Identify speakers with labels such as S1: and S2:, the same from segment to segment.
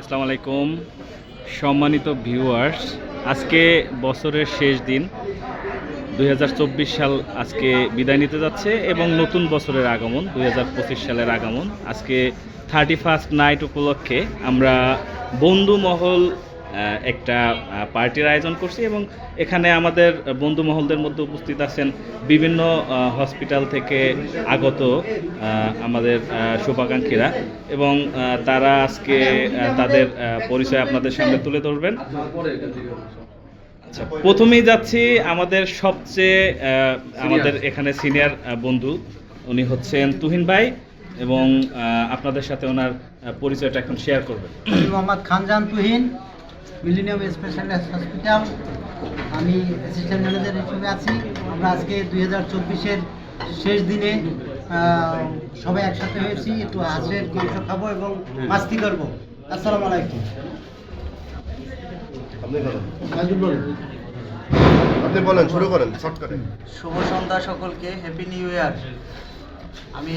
S1: আসসালামু আলাইকুম, সম্মানিত ভিউয়ার্স আজকে বছরের শেষ দিন। দু হাজার চব্বিশ সাল আজকে বিদায় নিতে যাচ্ছে এবং নতুন বছরের আগমন, দুই হাজার পঁচিশ সালের আগমন। আজকে থার্টি ফার্স্ট নাইট উপলক্ষে আমরা বন্ধু মহল একটা পার্টির আয়োজন করছি এবং এখানে আমাদের বন্ধু মহলদের মধ্যে উপস্থিত আছেন বিভিন্ন হসপিটাল থেকে আগত আমাদের শুভাকাঙ্ক্ষীরা এবং তারা আজকে তাদের পরিচয় আপনাদের সামনে তুলে ধরবেন। আচ্ছা প্রথমেই যাচ্ছি আমাদের সবচেয়ে আহ, আমাদের এখানে সিনিয়র বন্ধু। উনি হচ্ছেন তুহিন ভাই এবং আহ, আপনাদের সাথে ওনার পরিচয়টা এখন শেয়ার করবেন।
S2: Mohammad Khanjan Tuhin millennium specialist hospital. আমি অ্যাসিস্ট্যান্ট ম্যানেজার হিসেবে আছি। আমরা আজকে দুই হাজার চব্বিশের শেষ দিনে সবাই একসাথে হয়েছি। একটু হাঁসের মাংস খাব এবং মাস্তি করব। আসসালামু আলাইকুম।
S3: আপনি বলেন। করেন
S4: শুভ সন্ধ্যা সকলকে হ্যাপি নিউ ইয়ার আমি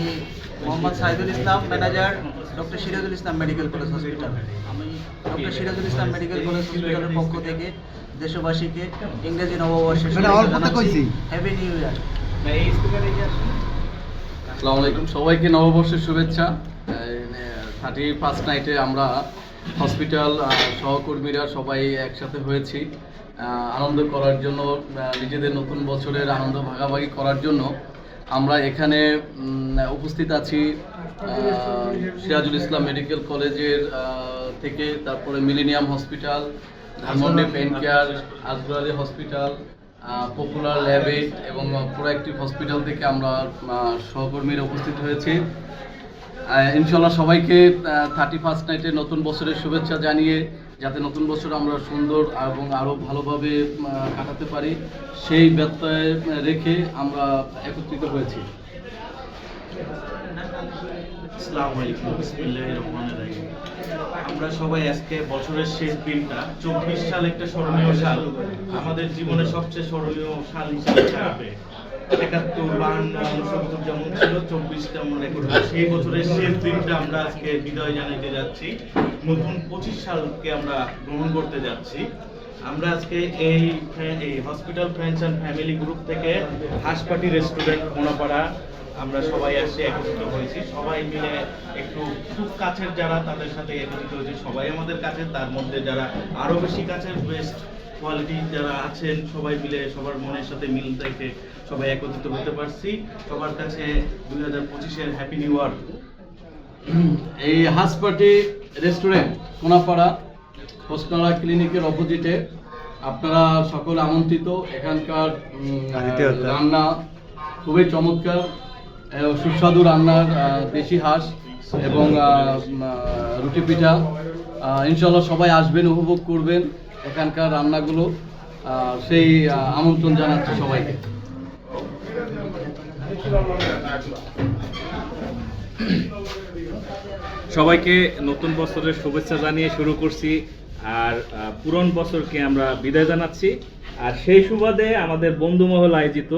S4: Mohammad Saidul Islam manager doctor Sirajul Islam medical college hospital আমি doctor Sirajul Islam medical college হসপিটালের পক্ষ থেকে দেশবাসীকে ইংরেজি নববর্ষের। হ্যাপি নিউ ইয়ার
S5: আসসালামু আলাইকুম। সবাইকে নববর্ষের শুভেচ্ছা। থার্টি ফার্স্ট নাইটে আমরা হসপিটাল আহ, সহকর্মীরা সবাই একসাথে হয়েছি। আনন্দ করার জন্য নিজেদের নতুন বছরের আনন্দ ভাগাভাগি করার জন্য আমরা এখানে উপস্থিত আছি সিরাজুল ইসলাম মেডিকেল কলেজের থেকে তারপরে millennium hospital Dhanmondi pen care Azgurali hospital popular ল্যাবেট এবং প্রোয়াক্টিভ হসপিটাল থেকে আমরা সহকর্মীরা উপস্থিত হয়েছি। ইনশাল্লাহ সবাইকে থার্টি ফার্স্ট নাইটে নতুন বছরের শুভেচ্ছা জানিয়ে যাতে নতুন বছর আমরা সুন্দর এবং আরও ভালোভাবে কাটাতে পারি, সেই ব্যত্যয় রেখে আমরা একত্রিত হয়েছি।
S6: আমরা সবাই আজকে বছরের শেষ দিনটা, চব্বিশ সাল একটা স্মরণীয় সাল। আমাদের জীবনে সবচেয়ে স্মরণীয় সাল হিসেবে একাত্তর, বাহান্ন, উনসত্তর যেমন ছিল, চব্বিশ তেমন রেকর্ড সেই বছরের শেষ দিনটা আমরা আজকে বিদায় জানাতে যাচ্ছি। নতুন পঁচিশ সালকে আমরা গ্রহণ করতে যাচ্ছি। আমরা আজকে এই এই hospital friends and family group থেকে হাসপাটি রেস্টুরেন্ট কোনাপাড়া আমরা সবাই আসে, একত্রিত হয়েছি। সবাই মিলে একটু খুব কাছের যারা, তাদের সাথে একত্রিত হয়েছি। সবাই আমাদের কাছে, তার মধ্যে যারা আরও বেশি কাছের বেস্ট কোয়ালিটি যারা আছেন সবাই মিলে সবার মনের সাথে মিল রেখে সবাই একত্রিত হতে পারছি। সবার কাছে দুই হাজার পঁচিশের হ্যাপি নিউ ইয়ার
S5: এই হাসপাটি রেস্টুরেন্ট কোনাপাড়া হোসনালা ক্লিনিকের অপোজিটে আপনারা সকল আমন্ত্রিত। এখানকার রান্না খুবই চমৎকার সুস্বাদু রান্নার দেশি হাঁস এবং রুটি পিঠা। ইনশাল্লাহ সবাই আসবেন উপভোগ করবেন। এখানকার রান্নাগুলো সেই আমন্ত্রণ জানাচ্ছি সবাইকে।
S1: সবাইকে নতুন বছরের শুভেচ্ছা জানিয়ে শুরু করছি, আর পুরন বছরকে আমরা বিদায় জানাচ্ছি। আর সেই সুবাদে আমাদের বন্ধুমহল আয়োজিত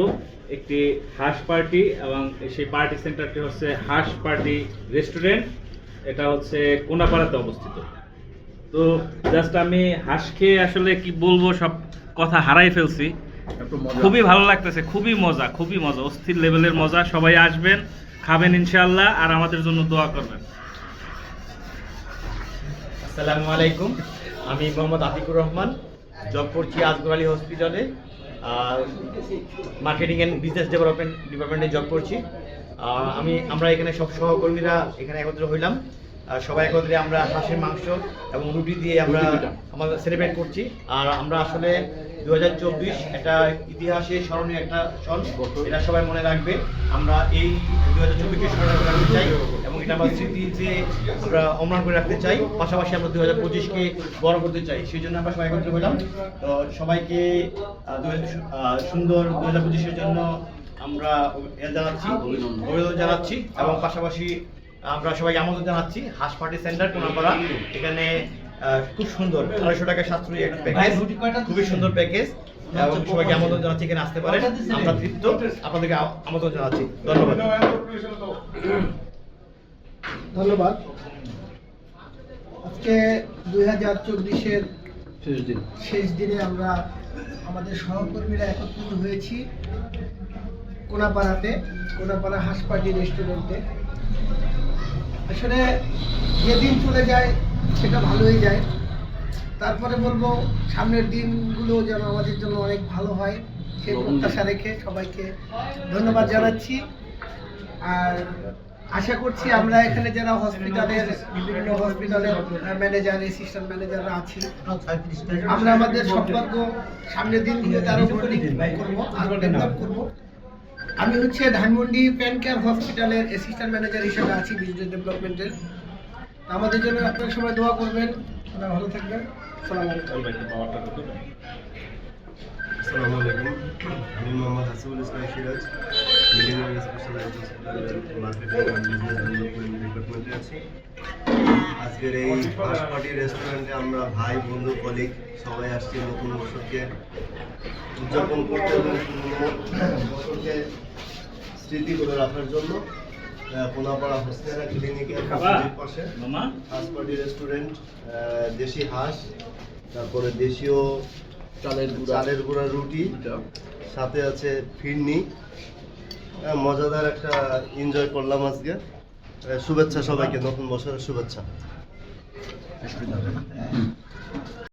S1: একটি হাঁস পার্টি এবং সেই পার্টি সেন্টারটি হচ্ছে হাঁস পার্টি রেস্টুরেন্ট। এটা হচ্ছে কোনাপাড়াতে অবস্থিত। তো জাস্ট আমি হাঁস খেয়ে আসলে কি বলব সব কথা হারাই ফেলছি। খুবই ভালো লাগতেছে খুবই মজা খুবই মজা অস্থির লেভেলের মজা। সবাই আসবেন খাবেন ইনশাল্লাহ আর আমাদের জন্য দোয়া করবেন।
S7: আসসালামু আলাইকুম আমি মোহাম্মদ আতিকুর রহমান জব করছি আজগর আলী হসপিটালে মার্কেটিং অ্যান্ড বিজনেস ডেভেলপমেন্ট ডিপার্টমেন্টে জব করছি। আমি আমরা এখানে সব সহকর্মীরা এখানে একত্র হইলাম। সবাই একত্রে আমরা হাঁসের মাংস এবং রুটি দিয়ে আমরা আমাদের সেলিব্রেট করছি। আর আমরা আসলে দু হাজার চব্বিশ একটা ইতিহাসে স্মরণীয় একটা সন এটা সবাই মনে রাখবে। আমরা এই দু হাজার চব্বিশকে স্মরণ রাখতে চাই এবং এটা আমরা স্মৃতি যে আমরা অমরান করে রাখতে চাই। পাশাপাশি আমরা দু হাজার পঁচিশকে বড় করতে চাই। সেই জন্য আমরা সবাই একত্রিত হলাম। তো সবাইকে দু হাজার সুন্দর দু হাজার পঁচিশের জন্য আমরা জানাচ্ছি। অভিনন্দন জানাচ্ছি এবং পাশাপাশি আমরা সবাই আমন্ত্রণ জানাচ্ছি। হাসপাটি সেন্টার কোনাপাড়া। এখানে আহ, খুব সুন্দর আড়াইশো টাকা সাশ্রয়ী একটা প্যাকেজ খুবই সুন্দর প্যাকেজ এবং সবাইকে আমন্ত্রণ জানাচ্ছি এখানে আসতে পারেন। আমরা তৃপ্ত। আপনাদেরকে আমন্ত্রণ জানাচ্ছি। ধন্যবাদ।
S2: ধন্যবাদ। আজকে
S8: দুই হাজার চব্বিশের
S5: শেষ দিন।
S8: শেষ দিনে আমরা আমাদের সহকর্মীরা একত্রিত হয়েছি কোনাপাড়াতে কোনাপাড়া হাসপাটি রেস্টুরেন্টে। আসলে যেদিন চলে যায় সেটা ভালোই যায়। তারপরে বলব সামনের দিনগুলো যেন আমাদের জন্য অনেক ভালো হয়। সেই প্রত্যাশা রেখে সবাইকে ধন্যবাদ জানাচ্ছি। আর আশা করছি আমরা এখানে যারা হসপিটালের বিভিন্ন হসপিটালের ম্যানেজার অ্যাসিস্ট্যান্ট ম্যানেজাররা আছি আমরা আমাদের সম্পর্ক সামনের দিনগুলোতে আরও করব আরও ডেভেলপ করব। আমি হচ্ছে ধানমন্ডি প্যান কেয়ার হসপিটালের অ্যাসিস্ট্যান্ট ম্যানেজার হিসেবে আছি বিজনেস ডেভেলপমেন্টের আমাদের জন্য আপনারা সবাই দোয়া করবেন। আপনারা ভালো থাকবেন। সালাম আলাইকুম।
S3: আসসালামু আলাইকুম। আমি Mohammad Hasibul Islam Siraj. Millennium specialized marketing and business development ডিপার্টমেন্টে আছি আজকের এই ফার্স্ট পার্টি রেস্টুরেন্টে আমরা ভাই বন্ধু কলিগ সবাই আসছি নতুন বছরকে উদযাপন করতে এবং বছরকে স্মৃতি করে রাখার জন্য আহ, কোনাপাড়া হোস্টেলা ক্লিনিকের পাশে।
S1: মামা।
S3: হাঁস পার্টি রেস্টুরেন্ট দেশি হাঁস তারপরে দেশীয়
S5: চালের গুঁড়া।
S3: চালের গুঁড়া রুটি সাথে আছে ফিরনি। মজাদার একটা এনজয় করলাম আজকে। শুভেচ্ছা সবাইকে নতুন বছরের শুভেচ্ছা।